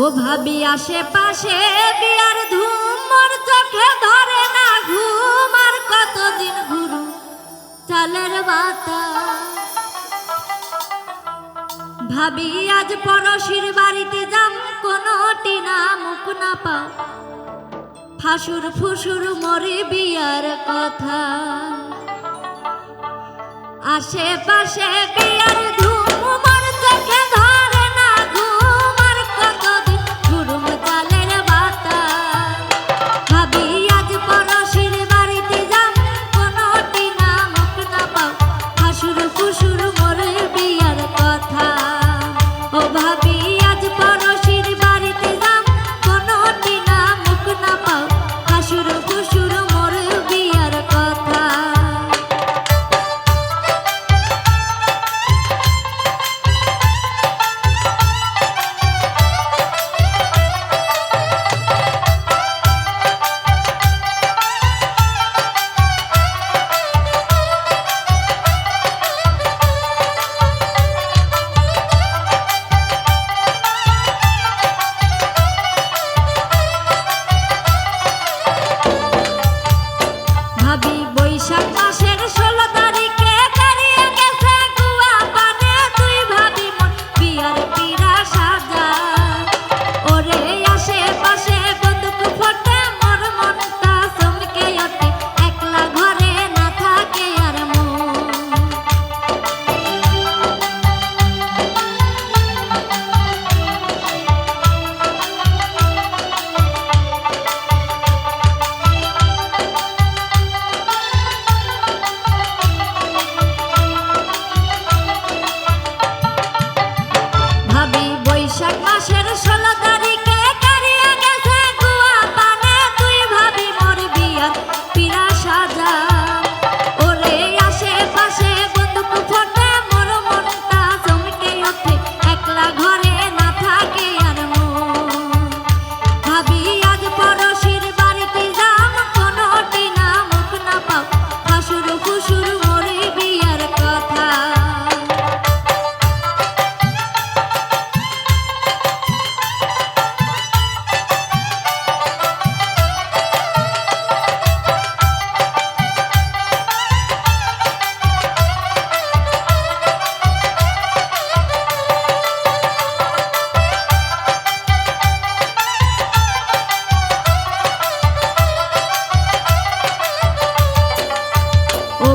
ও ভাবি আশেপাশে বিয়ার ধুমর চোখে ধরে না ঘুম। আর কতদিন ঘুরু চালের বাতা। ভাবি, আজ পরশির বাড়িতে যাম, কোনো টিনা মুখ না পাও ফাঁসুর ফুসুর মরে বিয়ার কথা। আশেপাশে বিয়ার ধুম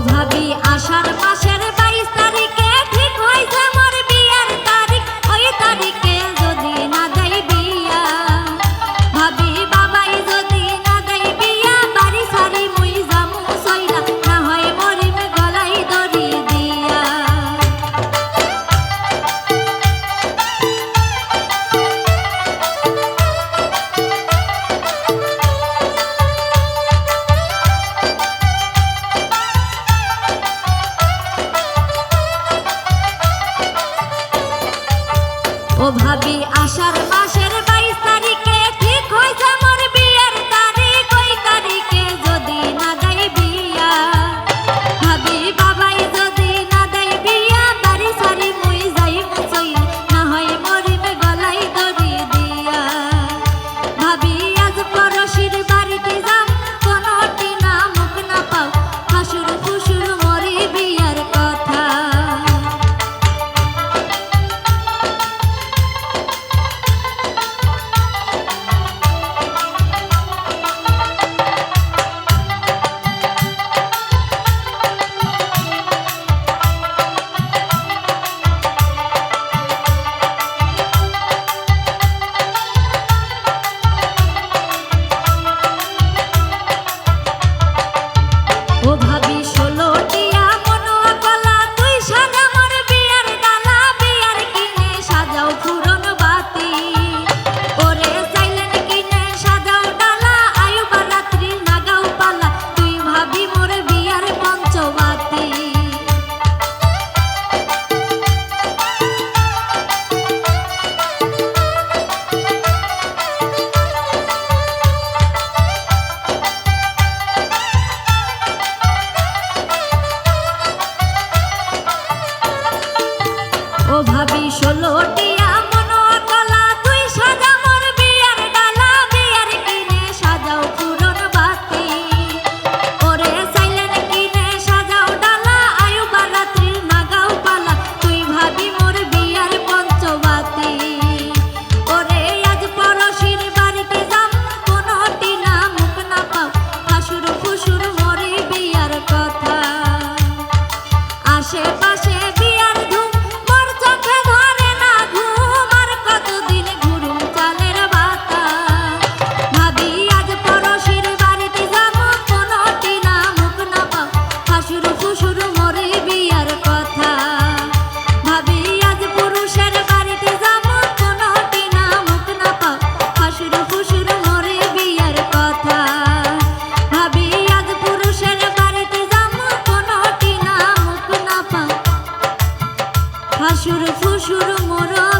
ভাবি ও ভাবি আষাঢ় বিশলোটি শ্বশুর মোরা